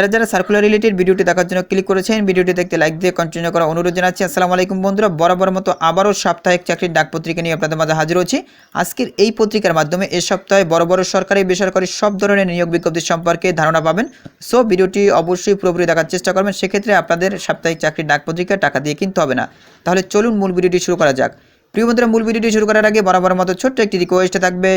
যারা যারা circular related ভিডিওটি দেখার জন্য ক্লিক করেছেন, ভিডিওটি দেখতে লাইক দিয়ে কন্টিনিউ করা অনুরোধ জানাচ্ছি। আসসালামু আলাইকুম বন্ধুরা, বরাবর মতো আবারও সাপ্তাহিক চাকরির ডাক পত্রিকা নিয়ে আপনাদের মাঝে হাজির হচ্ছি আজকের এই পত্রিকার মাধ্যমে এ সপ্তাহে বড় বড় সরকারি, বেসরকারি সব ধরনের নিয়োগ বিজ্ঞপ্তি সম্পর্কে ধারণা পাবেন। সো ভিডিওটি অবশ্যই পুরোপুরি দেখার চেষ্টা করবেন। সেক্ষেত্রে আপনাদের সাপ্তাহিক চাকরির ডাক পত্রিকা টাকা দিয়ে কিনতে হবে না। তাহলে চলুন মূল ভিডিওটি শুরু করা যাক। প্রিয় বন্ধুরা, মূল ভিডিওটি শুরু করার আগে বরাবর মতো ছোট্ট একটি রিকোয়েস্ট থাকবে।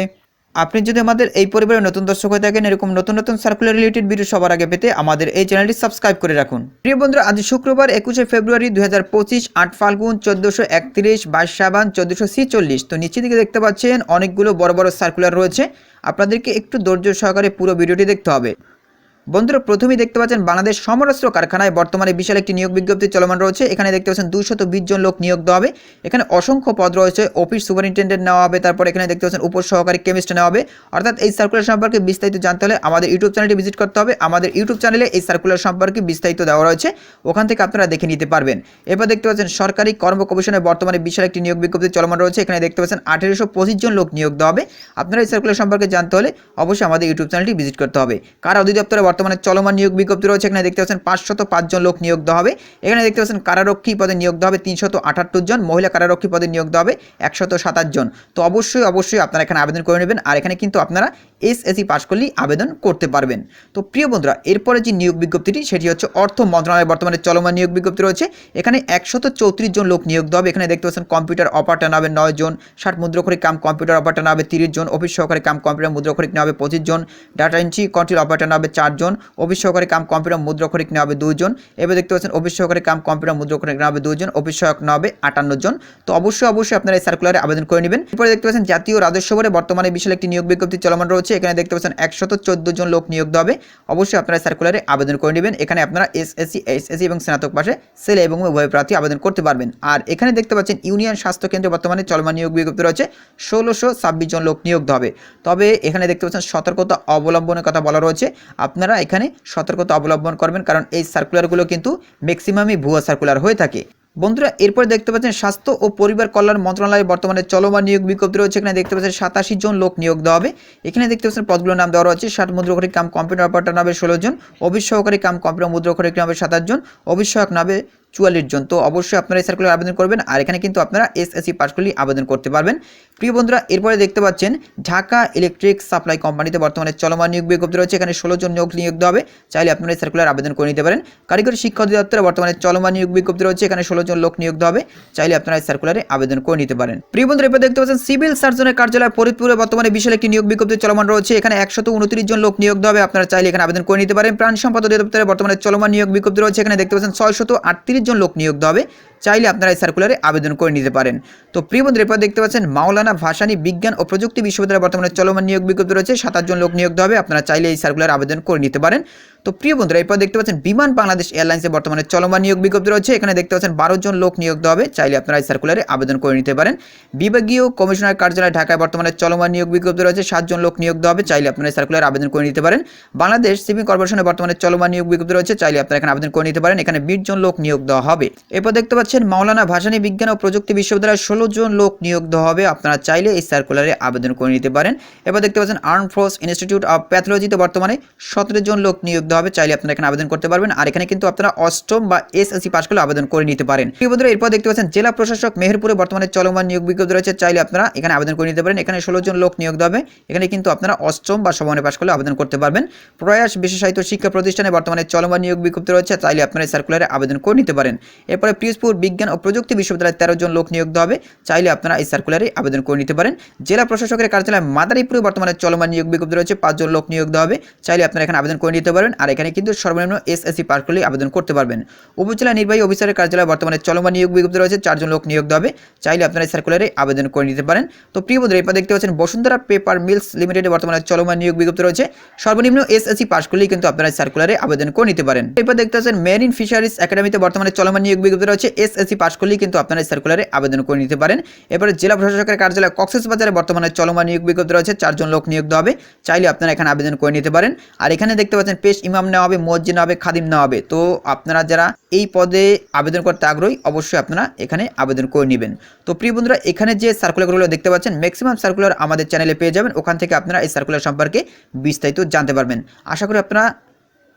আপনি যদি আমাদের এই পরিবারের নতুন দর্শক হয়ে থাকেন, এরকম নতুন নতুন সার্কুলার রিলেটেড ভিডিও সবার আগে পেতে আমাদের এই চ্যানেলটি সাবস্ক্রাইব করে রাখুন। প্রিয় বন্ধুরা, আজ শুক্রবার, একুশে ফেব্রুয়ারি দুই হাজার পঁচিশ, আট ফাল্গুন, চোদ্দোশো একত্রিশ, বাইশ সাবান, চোদ্দোশো ছিচল্লিশ। তো নিচে দিকে দেখতে পাচ্ছেন, অনেকগুলো বড় বড় সার্কুলার রয়েছে। আপনাদেরকে একটু ধৈর্য সহকারে পুরো ভিডিওটি দেখতে হবে। বন্ধুরা, প্রথমেই দেখতে পাচ্ছেন বাংলাদেশ সমরাস্ত্র কারখানায় বর্তমানে বিশাল একটি নিয়োগ বিজ্ঞপ্তি চলমান রয়েছে। এখানে দেখতে পাচ্ছেন দুইশত বিশ জন লোক নিয়োগ দেওয়া হবে। এখানে অসংখ্য পদ রয়েছে। অফিস সুপারিনটেন্ডেন্ট নেওয়া হবে, তারপর এখানে দেখতে পাচ্ছেন উপ সহকারী কেমিস্ট নেওয়া হবে। অর্থাৎ এই সার্কুলার সম্পর্কে বিস্তারিত জানতে হলে আমাদের ইউটিউব চ্যানেলটি ভিজিট করতে হবে। আমাদের ইউটিউব চ্যানেলে এই সার্কুলার সম্পর্কে বিস্তারিত দেওয়া রয়েছে। ওখান থেকে আপনারা দেখে নিতে পারবেন। এবার দেখতে পাচ্ছেন সরকারি কর্ম কমিশনে বর্তমানে বিশাল একটি নিয়োগ বিজ্ঞপ্তি চলমান রয়েছে। এখানে দেখতে পাচ্ছেন আঠেরোশো পঁচিশ জন লোক নিয়োগ দেওয়া হবে। আপনারা এই সার্কুলার সম্পর্কে জানতে হলে অবশ্যই আমাদের ইউটিউব চ্যানেলটি ভিজিট করতে হবে। কারা অধিদপ্তরে বর্তমানে চলমান নিয়োগ বিজ্ঞপ্তি রয়েছে। এখানে দেখতে পাচ্ছেন পাঁচশত পাঁচজন লোক নিয়োগ দেওয়া হবে। এখানে দেখতে পাচ্ছেন কারারক্ষী পদে নিয়োগ দেওয়া হবে তিনশত আটাত্তর জন। মহিলা কারারক্ষী পদে নিয়োগ দেওয়া হবে একশত সাতাশ জন। তো অবশ্যই অবশ্যই আপনারা এখানে আবেদন করে নেবেন। আর এখানে কিন্তু আপনারা এসএসসি পাশ করলেই আবেদন করতে পারবেন। তো প্রিয় বন্ধুরা, এরপরে যে নিয়োগ বিজ্ঞপ্তিটি, সেটি হচ্ছে অর্থ মন্ত্রণালয়ের বর্তমানে চলমান নিয়োগ বিজ্ঞপ্তি রয়েছে। এখানে একশত চৌত্রিশ জন লোক নিয়োগ দেওয়া হবে। এখানে দেখতে পাচ্ছেন কম্পিউটার অপারেটর হবে নয় জন। ষাট মুদ্রখরিক কাম কম্পিউটার অপারেটর হবে তিরিশ জন। অফিস সহকারী কাম কম্পিউটার মুদ্রখরিক নেওয়া পঁচিশ জন। ডাটা এন্ট্রি কন্ট্রোল অপারেটর হবে চারজন অফিস সহকারী কাম কম্পিউটার মুদ্রখরিক নেওয়া হবে দুজন। এবার দেখতে পাচ্ছেন অফিস সহকারী কাম কম্পিউটার মুদ্রখরিক নেওয়া হবে দুজন অফিস সহায়ক নেওয়া হবে আটান্ন জন। তো অবশ্যই অবশ্যই আপনারা এই সার্কুলারে আবেদন করে নেবেন। এরপরে দেখতে পাচ্ছেন, জাতীয় রাজস্ব বোর্ডে বর্তমানে বিশাল একটি নিয়োগ বিজ্ঞপ্তি চলমান রয়েছে। এখানে দেখতে পাচ্ছেন, একশত চোদ্দ জন লোক নিয়োগ দেওয়া হবে অবশ্যই আপনারা সার্কুলারে আবেদন করে নেবেন। এখানে আপনারা এসএসসি এসএসসি এবং স্নাতক পাশে ছেলে এবং উভয় প্রার্থী আবেদন করতে পারবেন। আর এখানে দেখতে পাচ্ছেন, ইউনিয়ন স্বাস্থ্য কেন্দ্রে বর্তমানে চলমান নিয়োগ বিজ্ঞপ্তি রয়েছে, ষোলোশো ছাব্বিশ জন লোক নিয়োগ দেওয়া হবে তবে এখানে দেখতে পাচ্ছেন, সতর্কতা অবলম্বনের কথা বলা রয়েছে। আপনারা এখানে সতর্কতা অবলম্বন করবেন, কারণ এই সার্কুলারগুলো কিন্তু ম্যাক্সিমামই ভুয়া সার্কুলার হয়ে থাকে। বন্ধুরা, এরপর দেখতে পাচ্ছেন স্বাস্থ্য ও পরিবার কল্যাণ মন্ত্রণালয়ে বর্তমানে চলমান নিয়োগ বিজ্ঞপ্তি রয়েছে। এখানে দেখতে পাচ্ছেন সাতাশি জন লোক নিয়োগ দেওয়া হবে। এখানে দেখতে পাচ্ছেন পদগুলোর নাম দেওয়া রয়েছে। ষাট মুদ্রখরিক কাম কম্পিউটার অপারেটর নামে ষোলো জন অফিস সহকারী কাম কম্পিউটার মুদ্রখরিক নামে সাতাশ জন সহায়ক নামে চুয়াল্লিশ জন। তো অবশ্যই আপনারা এই সার্কুলার আবেদন করবেন আর এখানে কিন্তু আপনারা এসএসসি পাস করলেই আবেদন করতে পারবেন। প্রিয় বন্ধুরা, এরপরে দেখতে পাচ্ছেন ঢাকা ইলেকট্রিক সাপ্লাই কোম্পানিতে বর্তমানে চলমান নিয়োগ বিজ্ঞপ্তি রয়েছে। এখানে ষোলো জন নিয়োগ নিয়োগ দেওয়া হবে। চাইলে আপনারা এই সার্কুলার আবেদন করে নিতে পারেন। কারিগরি শিক্ষা অধিদপ্তরে বর্তমানে চলমান নিয়োগ বিজ্ঞপ্তি রয়েছে। এখানে ষোলো জন লোক নিয়োগ দেওয়া হবে। চাইলে আপনারা এই সার্কুলারে আবেদন করে নিতে পারেন। প্রিয় বন্ধুরা, এরপর দেখতে পাচ্ছেন সিভিল সার্জনের কার্যালয় ফরিদপুরে বর্তমানে বিশাল একটি নিয়োগ বিজ্ঞপ্তি চলমান রয়েছে। এখানে একশত উনত্রিশ জন লোক নিয়োগ দেওয়া হবে। আপনারা চাইলে এখানে আবেদন করে নিতে পারেন। প্রাণ সম্পদ অধিদপ্তরে বর্তমানে চলমান নিয়োগ বিজ্ঞপ্তি রয়েছে। এখানে দেখতে পাচ্ছেন ছয়শত জন লোক নিয়োগ দেওয়া হবে। চাইলে আপনারা এই সার্কুলারে আবেদন করে নিতে পারেন। তো প্রিয় বন্ধুরা, এরপর দেখতে পাচ্ছেন মাওলানা ভাসানী বিজ্ঞান ও প্রযুক্তি বিশ্ববিদ্যালয়ে বর্তমানে চলমান নিয়োগ বিজ্ঞপ্তি রয়েছে। সাতাশ জন লোক নিয়োগ হবে। আপনারা চাইলে এই সার্কুলার আবেদন করে নিতে পারেন। তো প্রিয় বন্ধুরা, এরপর দেখতে পাচ্ছেন বিমান বাংলাদেশ এয়ারলাইন্সে বর্তমানে চলমান নিয়োগ বিজ্ঞপ্তি রয়েছে। এখানে দেখতে পাচ্ছেন বারো জন লোক নিয়োগ হবে। চাইলে আপনারা এই সার্কুলারে আবেদন করে নিতে পারেন। বিভাগীয় কমিশনার কার্যালয় ঢাকায় বর্তমানে চলমান নিয়োগ বিজ্ঞপ্তি রয়েছে। সাতজন লোক নিয়োগ হবে। চাইলে আপনারা এই সার্কুলারে আবেদন করে নিতে পারেন। বাংলাদেশ সিভিল কর্পোরেশনে বর্তমানে চলমান নিয়োগ বিজ্ঞপ্তি রয়েছে। চাইলে আপনারা এখানে আবেদন করে নিতে পারেন। এখানে বিশ জন লোক নিয়োগ দেওয়া হবে। এরপর দেখতে পাচ্ছেন মাওলানা ভাসানী বিজ্ঞান ও প্রযুক্তি বিশ্ববিদ্যালয়ে ষোলো জন লোক নিয়োগ দেওয়া হবে। আপনারা চাইলে এই সার্কুলারে আবেদন করে নিতে পারেন। এবার দেখতে পাচ্ছেন আর্ম ফোর্স ইনস্টিটিউট অফ প্যাথোলজিতে বর্তমানে সতেরো জন লোক নিয়োগ দেওয়া হবে। চাইলে আপনারা এখানে আবেদন করতে পারবেন। আর এখানে কিন্তু আপনারা অষ্টম বা এসএসসি পাস করলে আবেদন করে নিতে পারেন। বন্ধুরা, এরপর দেখতে পাচ্ছেন, জেলা প্রশাসক মেহেরপুরে বর্তমানে চলমান নিয়োগ বিজ্ঞপ্তি রয়েছে। চাইলে আপনারা এখানে আবেদন করে নিতে পারেন। এখানে ষোলো জন লোক নিয়োগ দেওয়া হবে। এখানে কিন্তু আপনারা অষ্টম বা সমানে পাস করলে আবেদন করতে পারবেন। প্রয়াস বিশেষায়িত শিক্ষা প্রতিষ্ঠানে বর্তমানে চলমান নিয়োগ বিজ্ঞপ্তি রয়েছে। চাইলে আপনারা এই সার্কুলারে আবেদন করে নিতে পারেন। এরপরে পিউসপুর বিজ্ঞান ও প্রযুক্তি বিশ্ববিদ্যালয়ে তেরো জন লোক নিয়োগ দেওয়া হবে। চাইলে আপনারা এই সার্কুলারে আবেদন করে নিতে পারেন। জেলা প্রশাসকের কার্যালয় মাদারীপুরে বর্তমানে চলমান নিয়োগ বিজ্ঞপ্তি রয়েছে পাঁচজন লোক নিয়োগ দেওয়া হবে। চাইলে আপনারা এখানে আবেদন করে নিতে পারেন। আর এখানে কিন্তু সর্বনিম্ন এসএসসি পাস করলে আবেদন করতে পারবেন। উপজেলা নির্বাহী অফিসারের কার্যালয়ে বর্তমানে চলমান নিয়োগ বিজ্ঞপ্তি রয়েছে চারজন লোক নিয়োগ দেওয়া হবে। চাইলে আপনারা এই সার্কুলারে আবেদন করে নিতে পারেন। তো প্রিয় বন্ধুরা, এরপর দেখতে পাচ্ছেন বসুন্ধরা পেপার মিলস লিমিটেডে বর্তমানে চলমান নিয়োগ বিজ্ঞপ্তি রয়েছে। সর্বনিম্ন এসএসসি পাস করলেই কিন্তু আপনারা সার্কুলারে আবেদন করে নিতে পারেন। এরপর দেখতে পাচ্ছেন মেরিন ফিশারিজ একাডেমিতে বর্তমানে চলমান নিয়োগ বিজ্ঞপ্তি রয়েছে এসএসসি পাস করলেই কিন্তু আপনারা এই সার্কুলারে আবেদন করে নিতে পারেন। এরপরে জেলা প্রশাসকের কার্যালয় কক্সেস বাজারে বর্তমানে চলমান নিয়োগ বিজ্ঞপ্তি রয়েছে, চারজন লোক নিয়োগ দেওয়া হবে। চাইলে আপনারা এখানে আবেদন করে নিতে পারেন। আর এখানে দেখতে পাচ্ছেন, পেশ ইমাম নেওয়া হবে মসজিদ নেওয়া হবে, খাদিম নেওয়া হবে। তো আপনারা যারা এই পদে আবেদন করতে আগ্রহী, অবশ্যই আপনারা এখানে আবেদন করে নেবেন। তো প্রিয় বন্ধুরা, এখানে যে সার্কুলারগুলো দেখতে পাচ্ছেন ম্যাক্সিমাম সার্কুলার আমাদের চ্যানেলে পেয়ে যাবেন। ওখান থেকে আপনারা এই সার্কুলার সম্পর্কে বিস্তারিত জানতে পারবেন। আশা করি আপনারা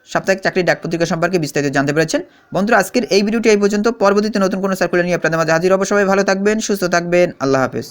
সাপ্তাহিক চাকরির ডাক পত্রিকা সম্পর্কে বিস্তারিত জানতে পেরেছেন। বন্ধুরা, আজকের এই ভিডিওটি এই পর্যন্ত। পরবর্তীতে নতুন কোনো সার্কুলার নিয়ে আপনাদের মাঝে হাজির অবশ্যই ভালো থাকবেন, সুস্থ থাকবেন। আল্লাহ হাফেজ।